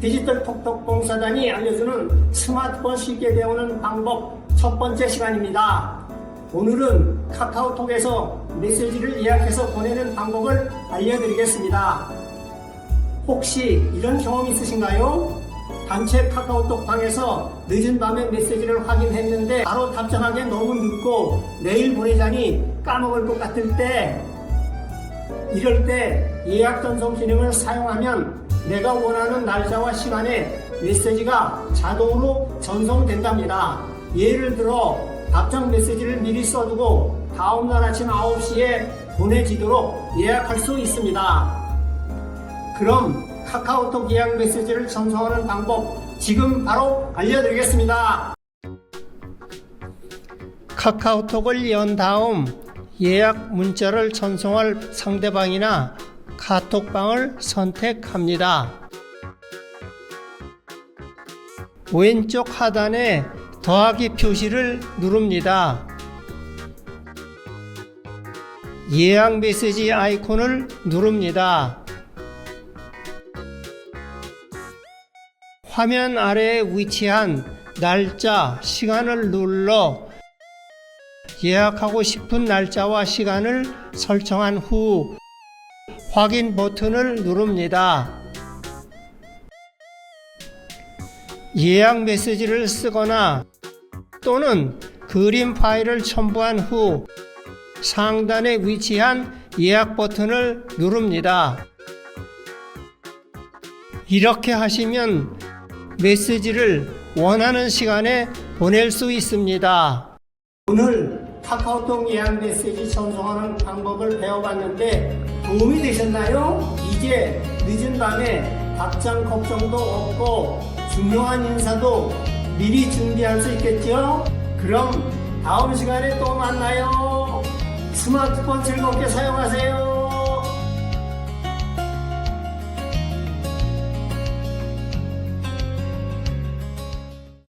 디지털 톡톡 봉사단이 알려주는 스마트폰 쉽게 배우는 방법 첫 번째 시간입니다. 오늘은 카카오톡에서 메시지를 예약해서 보내는 방법을 알려드리겠습니다. 혹시 이런 경험 있으신가요? 단체 카카오톡 방에서 늦은 밤에 메시지를 확인했는데 바로 답장하기 너무 늦고 내일 보내자니 까먹을 것 같을 때 이럴 때 예약 전송 기능을 사용하면 내가 원하는 날짜와 시간에 메시지가 자동으로 전송된답니다. 예를 들어 답장 메시지를 미리 써두고 다음날 아침 9시에 보내지도록 예약할 수 있습니다. 그럼 카카오톡 예약 메시지를 전송하는 방법 지금 바로 알려드리겠습니다. 카카오톡을 연 다음 예약 문자를 전송할 상대방이나 카톡방을 선택합니다. 왼쪽 하단에 더하기 표시를 누릅니다. 예약 메시지 아이콘을 누릅니다. 화면 아래에 위치한 날짜, 시간을 눌러 예약하고 싶은 날짜와 시간을 설정한 후 확인 버튼을 누릅니다. 예약 메시지를 쓰거나 또는 그림 파일을 첨부한 후 상단에 위치한 예약 버튼을 누릅니다. 이렇게 하시면 메시지를 원하는 시간에 보낼 수 있습니다. 오늘 카카오톡 예약 메시지 전송하는 방법을 배워봤는데 도움이 되셨나요? 이제 늦은 밤에 답장 걱정도 없고 중요한 인사도 미리 준비할 수 있겠죠? 그럼 다음 시간에 또 만나요. 스마트폰 즐겁게 사용하세요.